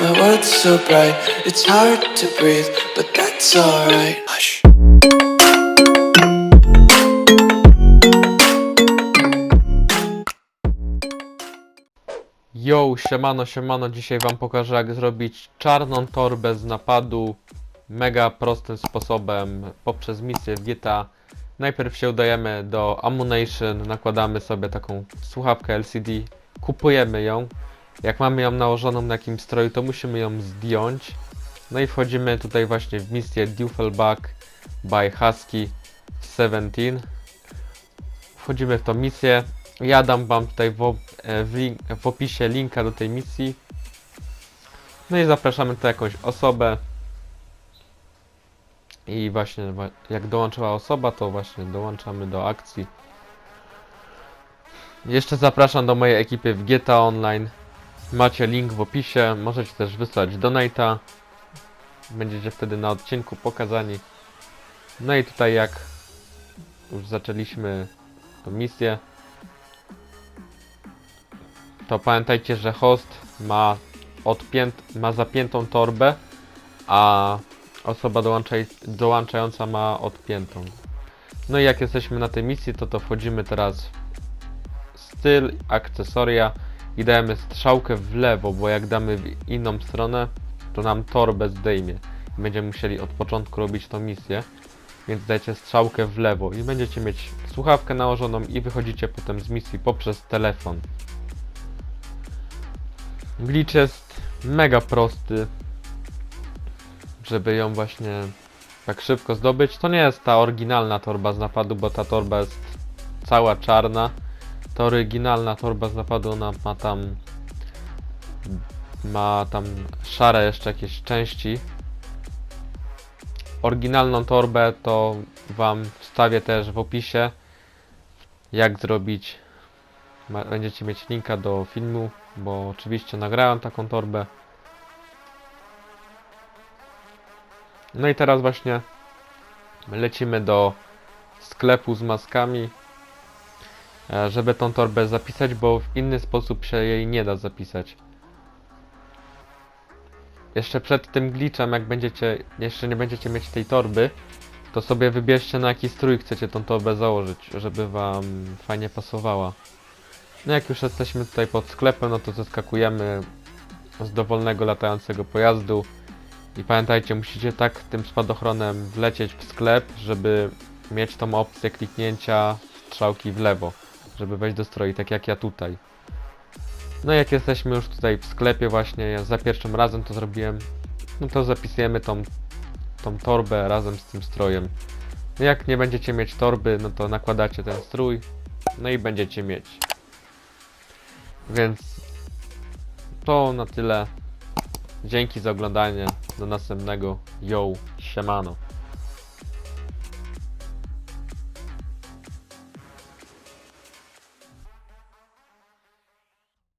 My world's so bright, it's hard to breathe, but that's alright. Hush. Yo, siemano, siemano, dzisiaj wam pokażę jak zrobić czarną torbę z napadu mega prostym sposobem poprzez misję w. Najpierw się udajemy do Ammunition, nakładamy sobie taką słuchawkę LCD, kupujemy ją. Jak mamy ją nałożoną na jakimś stroju, to musimy ją zdjąć. No i wchodzimy tutaj właśnie w misję Duffelback by Husky 17 wchodzimy w tą misję. Ja dam wam tutaj w, e, w, link, w opisie linka do tej misji. No i zapraszamy tu jakąś osobę. I właśnie jak dołączyła osoba, to właśnie dołączamy do akcji. Jeszcze zapraszam do mojej ekipy w GTA Online. Macie link w opisie. Możecie też wysłać donata. Będziecie wtedy na odcinku pokazani. No i tutaj jak już zaczęliśmy tą misję, to pamiętajcie, że host ma, odpięt, ma zapiętą torbę, a osoba dołączaj, dołączająca ma odpiętą. No i jak jesteśmy na tej misji, to to wchodzimy teraz w styl, akcesoria i dajemy strzałkę w lewo, bo jak damy w inną stronę, to nam torbę zdejmie. Będziemy musieli od początku robić tą misję więc dajcie strzałkę w lewo i będziecie mieć słuchawkę nałożoną i wychodzicie potem z misji poprzez telefon. Glitch jest mega prosty, żeby ją właśnie tak szybko zdobyć. To nie jest ta oryginalna torba z napadu, bo ta torba jest cała czarna. Ta oryginalna torba z napadu, ona ma tam ma tam szare jeszcze jakieś części, Oryginalną torbę to Wam wstawię też w opisie. Jak zrobić. Będziecie mieć linka do filmu, bo oczywiście nagrałem taką torbę. No i teraz właśnie lecimy do sklepu z maskami, żeby tą torbę zapisać, bo w inny sposób się jej nie da zapisać. Jeszcze przed tym glitchem, jak będziecie, jeszcze nie będziecie mieć tej torby, to sobie wybierzcie na jaki strój chcecie tą torbę założyć, żeby wam fajnie pasowała. No jak już jesteśmy tutaj pod sklepem, no to zeskakujemy z dowolnego latającego pojazdu i pamiętajcie, musicie tak tym spadochronem wlecieć w sklep, żeby mieć tą opcję kliknięcia strzałki w lewo, żeby wejść do stroi, tak jak ja tutaj. No jak jesteśmy już tutaj w sklepie właśnie, ja za pierwszym razem to zrobiłem, no to zapisujemy tą, tą torbę razem z tym strojem. No jak nie będziecie mieć torby, no to nakładacie ten strój, no i będziecie mieć. Więc to na tyle. Dzięki za oglądanie. Do następnego. Yo, siemano.